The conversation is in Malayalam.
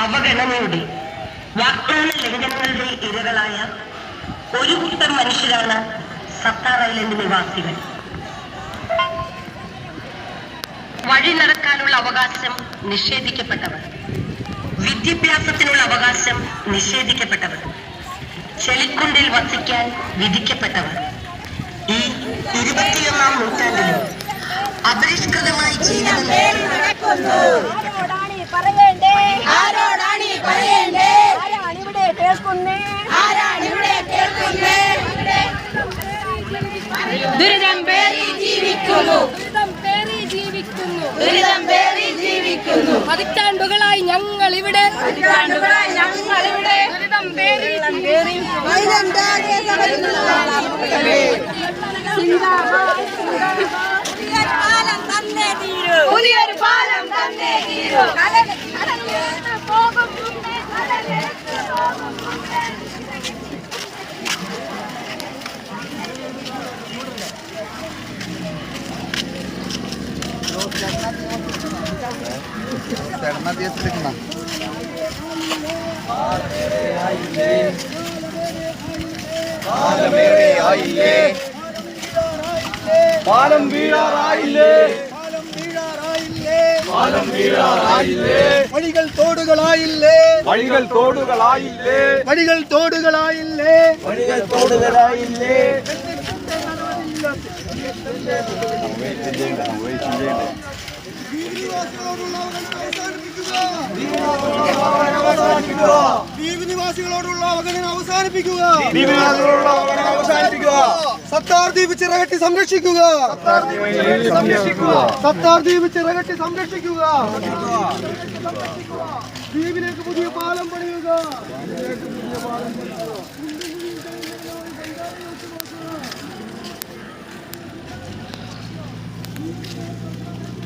അവഗണനയുടെ വാഗ്ദാന ലംഘനങ്ങളുടെ ഇരകളായ ഒരു കൂട്ടം മനുഷ്യരാണ് സത്താർ ഐലൻഡ് നിവാസികൾ. വഴി നടക്കാനുള്ള അവകാശം നിഷേധിക്കപ്പെട്ടവർ. വിദ്യാഭ്യാസത്തിനുള്ള അവകാശം നിഷേധിക്കപ്പെട്ടവർ. ചെളിക്കുണ്ടിൽ വസിക്കാൻ വിധിക്കപ്പെട്ടവർ. ഈ ഇരുപത്തിയൊന്നാം നൂറ്റാണ്ടിലും അപരിഷ്കൃതമായി ജീവിതം ദുരിതം പേറി ജീവിക്കുന്നു. ദുരിതം പേറി ജീവിക്കുന്നു. ദുരിതം പേറി ജീവിക്കുന്നു. പതിറ്റാണ്ടുകളായി ഞങ്ങൾ ഇവിടെ പതിറ്റാണ്ടുകളായി ഞങ്ങൾ ഇവിടെ ദുരിതം പേറി പുതിയൊരു चढ़ना दिए लिखना பாலம் வீழாராயில்லே பாலம் வீழாராயில்லே வழிகள் தோடுகளாயில்லே. வழிகள் தோடுகளாயில்லே. வழிகள் தோடுகளாயில்லே வழிகள் தோடுகளாயில்லே வெயிட் வெயிட் வெயிட் ദ്വീപിനിവാസികളോടുള്ള അവഗണന അവസാനിപ്പിക്കുക. സത്താർ ദ്വീപ് ചിറകട്ടി സംരക്ഷിക്കുക. സത്താർ ദ്വീപ് ചിറകട്ടി സംരക്ഷിക്കുക. ദ്വീപിലേക്ക് പുതിയ പാലം പണിയുക. പാലം you.